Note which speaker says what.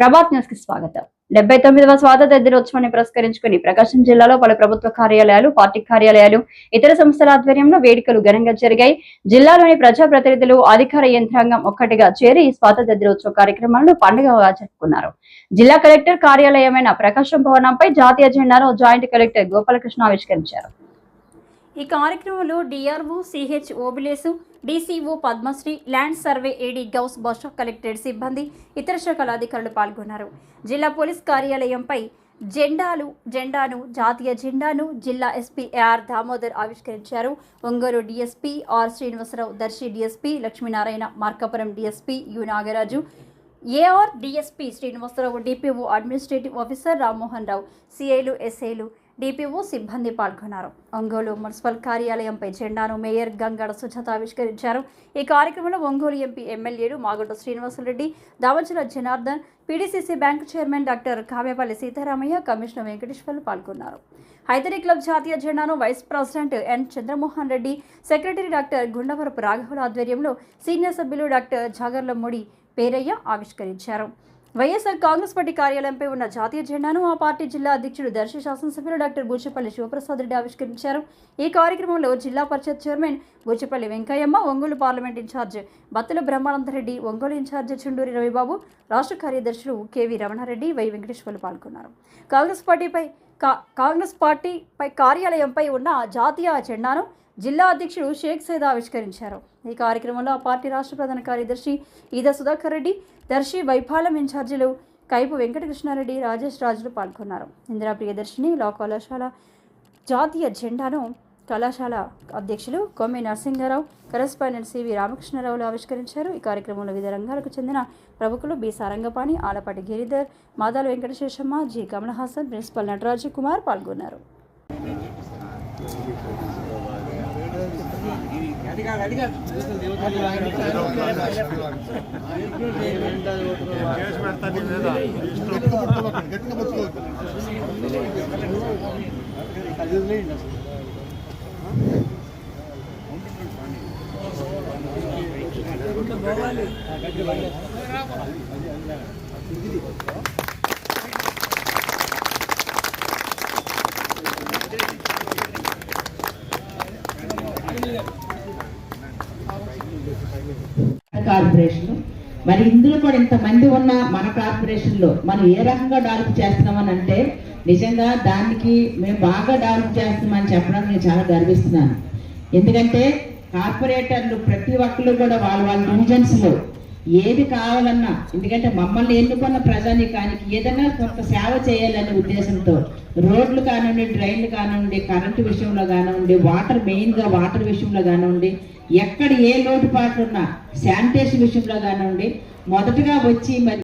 Speaker 1: ప్రభాత్ న్యూస్కి స్వాగతం. డెబ్బై తొమ్మిదవ స్వాతంత్ర దినోత్సవాన్ని పురస్కరించుకుని ప్రకాశం జిల్లాలో పలు ప్రభుత్వ కార్యాలయాలు పార్టీ కార్యాలయాలు ఇతర సంస్థల ఆధ్వర్యంలో వేడుకలు ఘనంగా జరిగాయి. జిల్లాలోని ప్రజాప్రతినిధులు అధికార యంత్రాంగం ఒక్కటిగా చేరి ఈ స్వాతంత్ర దినోత్సవ కార్యక్రమాలను పండుగగా జరుపుకున్నారు జిల్లా కలెక్టర్ కార్యాలయమైన ప్రకాశం భవనంపై జాతీయ జెండాను జాయింట్ కలెక్టర్ గోపాలకృష్ణ ఆవిష్కరించారు. ఈ కార్యక్రమంలో DRO CH Obilesu DCO Padmasri land survey AD Ghouse Basha collectorate సిబ్బంది ఇతర శాఖల అధికారులు పాల్గొన్నారు. జిల్లా పోలీస్ కార్యాలయంపై జెండాలు జెండాను జాతీయ జెండాను జిల్లా ఎస్పీ ఏఆర్ దామోదర్ ఆవిష్కరించారు. Ongole DSP R Srinivasarao Darsi DSP Lakshminarayana Markapuram DSP U Nagaraju AR DSP Srinivasarao DPO administrative officer Rammohan Rao సిఐలు ఎస్ఐలు డిపిఓ సిబ్బంది పాల్గొన్నారు. ఒంగోలు మున్సిపల్ కార్యాలయంపై జెండాను మేయర్ గంగడ సుజాత ఆవిష్కరించారు. ఈ కార్యక్రమంలో ఒంగోలు ఎంపీ ఎమ్మెల్యేలు Magunta Srinivasareddy Davachula Janardhan PDCC bank chairman doctor Kavyapalli Sitaramaiah commissioner Venkateswarlu పాల్గొన్నారు. Haidari club జాతీయ జెండాను vice president N Chandramohan Reddy secretary doctor Gundavarapu రాఘవుల ఆధ్వర్యంలో సీనియర్ సభ్యులు డాక్టర్ జాగర్ల ముడి పేరయ్య ఆవిష్కరించారు. వైఎస్ఆర్ కాంగ్రెస్ పార్టీ కార్యాలయంపై ఉన్న జాతీయ జెండాను ఆ పార్టీ జిల్లా అధ్యక్షుడు దర్శి శాసనసభ్యులు డాక్టర్ బూచపల్లి శివప్రసాద్ రెడ్డి ఆవిష్కరించారు. ఈ కార్యక్రమంలో Zilla Parishad chairman Buchepalli Venkayamma Ongole parliament incharge Battula Brahmanandareddy Ongole incharge Chunduri Ravibabu రాష్ట్ర కార్యదర్శులు కెవి రమణారెడ్డి వై వెంకటేశ్వర్లు పాల్గొన్నారు. కాంగ్రెస్ పార్టీపై కా- కాంగ్రెస్ పార్టీపై కార్యాలయంపై ఉన్న జాతీయ జెండాను జిల్లా అధ్యక్షుడు షేక్ సైద్ ఆవిష్కరించారు. ఈ కార్యక్రమంలో ఆ పార్టీ రాష్ట్ర ప్రధాన కార్యదర్శి ఈద సుధాకర్ రెడ్డి దర్శి వైఫాలం ఇన్ఛార్జీలు కైపు వెంకటకృష్ణారెడ్డి రాజేష్ రాజులు పాల్గొన్నారు. ఇందిరా ప్రియదర్శిని లా కళాశాల జాతీయ జెండాను కళాశాల అధ్యక్షులు కొమ్మి నరసింహారావు కరెస్పాండెంట్ సివి రామకృష్ణారావులు ఆవిష్కరించారు. ఈ కార్యక్రమంలో వివిధ రంగాలకు చెందిన ప్రముఖులు B Sarangapani Alapati Giridhar Madala Venkatasheshamma G Kamalahasan principal Nataraju Kumar పాల్గొన్నారు. పోవాలి.
Speaker 2: కార్పొరేషన్. మరి ఇందులో కూడా ఇంతమంది ఉన్న మన కార్పొరేషన్లో మనం ఏ రకంగా డెవలప్ చేస్తున్నామని అంటే నిజంగా దానికి మేము బాగా డెవలప్ చేస్తున్నామని చెప్పడానికి నేను చాలా గర్విస్తున్నాను. ఎందుకంటే కార్పొరేటర్లు ప్రతి ఒక్కరు కూడా వాళ్ళ వాళ్ళ డివిజన్స్ ఏది కావాలన్నా ఎందుకంటే మమ్మల్ని ఎన్నుకున్న ప్రజానికానికి ఏదైనా కొంత సేవ చేయాలనే ఉద్దేశంతో రోడ్లు కానివ్వండి డ్రైన్లు కానివ్వండి కరెంటు విషయంలో కానివ్వండి వాటర్ మెయిన్గా వాటర్ విషయంలో కానివ్వండి ఎక్కడ ఏ లోటుపాట్లు ఉన్నా శానిటేషన్ విషయంలో కానివ్వండి మొదటగా వచ్చి మరి